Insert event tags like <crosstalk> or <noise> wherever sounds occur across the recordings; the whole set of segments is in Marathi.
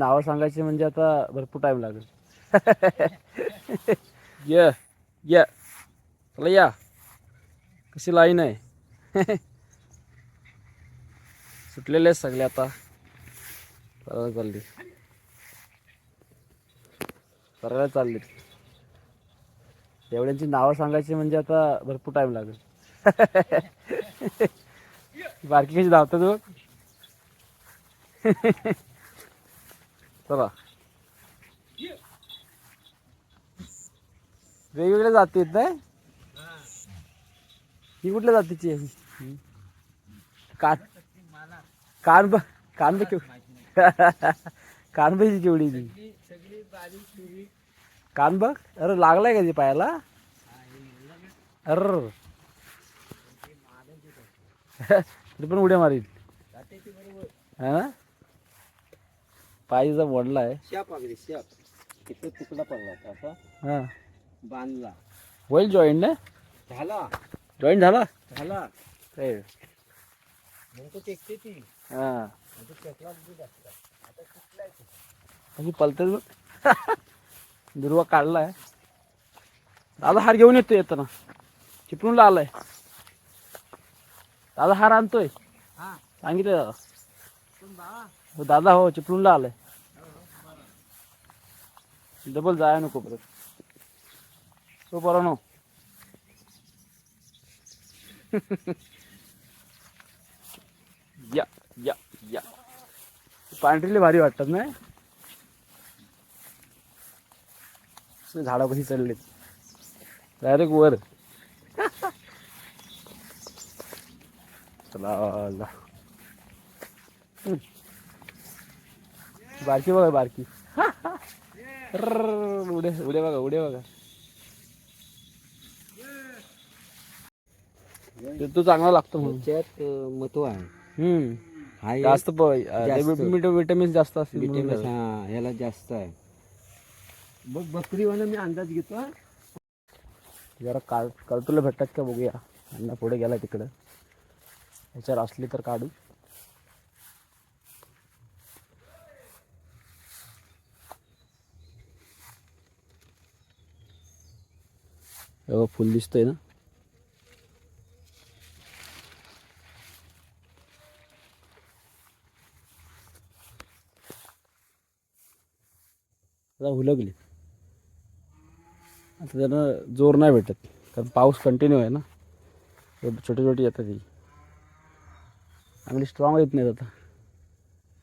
नावं सांगायची म्हणजे आता भरपूर टाईम लागेल. <laughs> ये ये. चला या. कशी लाईन आहे? <laughs> सुटलेले आहेत सगळे आता. करायला चालली. करायला चालली. एवढ्यांची नावं सांगायची म्हणजे आता भरपूर टाईम लागेल. <laughs> बारकी कशी धावतात बघ चला वेगवेगळ्या जाती आहेत नाही ही कुठल्या जातीची आहे? कान कान ब कान केव कान बघी केवढी ती. कान बघ. अरे लागलाय का ती पायाला? अर तरी पण उड्या मारील. हा? ना पायचा वडला आहे. शाप अगदी शाप इथे तुकडा पडला होता असा हा. बांधला. होईल जॉईंट ना? झाला. जॉईंट झाला? झाला. काय मग तो टेकते ती. हा. तो? अशी पलतेच बघ. <laughs> दुर्वा काढलाय. दादा हार घेऊन येतो येताना. चिपळूणला आलाय. दादा हार आणतोय. हा. सांगितलं दादा. पण बाळा हो दादा हो चिपळूणला आलाय. डबल जाय नको परत. हो, तो बरं नो या या या. पांढरीले भारी वाटतात ना? झाडा कशी चढले डायरेक्ट वर. चला बारकी बघा बारकी. उड्या उड्या बघा उड्या बघा ते तो चांगला लागतो म्हणून. महत्त्व आहे. हम्म. हा एक जास्त जास्त. विटॅमिन जास्त असतील म्हणून विटॅमिन. हा ह्याला जास्त आहे. बघ बकरीवाला मी अंदाज घेतो हा. जरा काळ कर्टुला भेटतात का बघूया. अण्णा पुढे गेला तिकडं. ह्याच्यावर असली तर काढू. एवढं फुल फुल आहे ना? आता हुलगली. आता त्यांना जोर नाही भेटत कारण पाऊस कंटिन्यू आहे ना? छोटे छोटी छोटी येतात ही. चांगली स्ट्रॉंग येत नाहीत आता.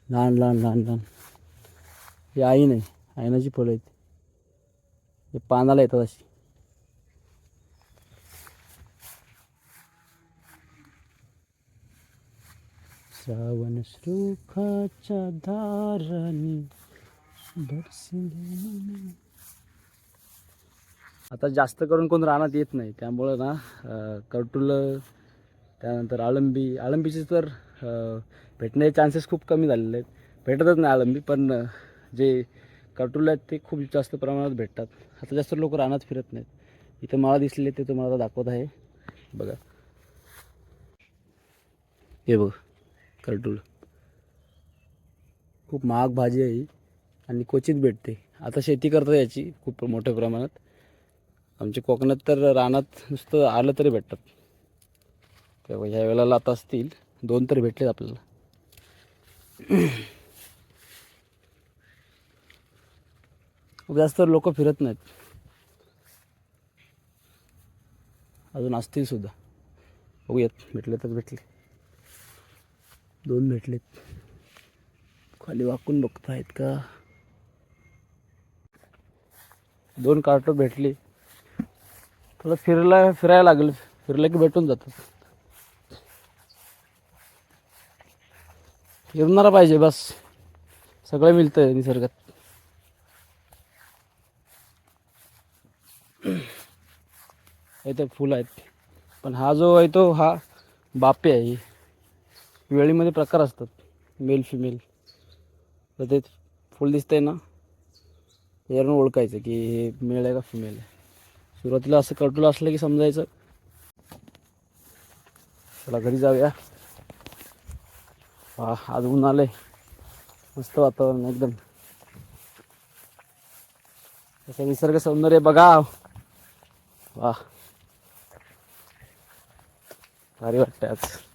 लहान लहान लहान लहान. ही आई नाही आयनाची फळं आहेत. हे पानाला येतात अशी. श्रावण सुखाच्या धारानी आता जास्त करून कोण रानात येत नाही त्यामुळं ना कर्टुल त्यानंतर आळंबी आळंबीचे तर भेटण्याचे चान्सेस खूप कमी झालेले आहेत. भेटतच नाही आळंबी पण जे कर्टुल आहेत ते खूप जास्त प्रमाणात भेटतात. आता जास्त लोक रानात फिरत नाहीत. इथं मला दिसले ते तुम्हाला आता दाखवत आहे. बघा. हे बघ. कर्टुल खूप महाग भाजी आहे ही आणि क्वचित भेटते. आता शेती करतात याची खूप मोठ्या प्रमाणात. आमच्या कोकणात तर रानात नुसतं आलं तरी भेटतात. तेव्हा ह्या वेळेला आता असतील दोन तरी भेटलेत आपल्याला. जास्त लोक फिरत नाहीत. अजून असतील सुद्धा. बघूयात भेटले तर भेटले. दोन भेटलेत. खाली वाकून बघतायत का? दोन कार्ट भेटली. थोडं फिरला फिरायला लागलं. फिरलं की भेटून जातात फिरणारा पाहिजे बस. सगळं मिळतं निसर्गात. इथे फुलं आहेत. पण हा जो आहे तो हा बापे आहे. वेळीमध्ये प्रकार असतात मेल फिमेल तर ते फुल दिसतंय ना यावरून ओळखायचं की हे मेल आहे का फिमेल आहे. सुरुवातीला असं कटुलं असलं की समजायचं. चला घरी जाऊया. हा आज ऊन आहे मस्त वातावरण एकदम. असं निसर्ग सौंदर्य बघा. वा भारी वाटतं आज.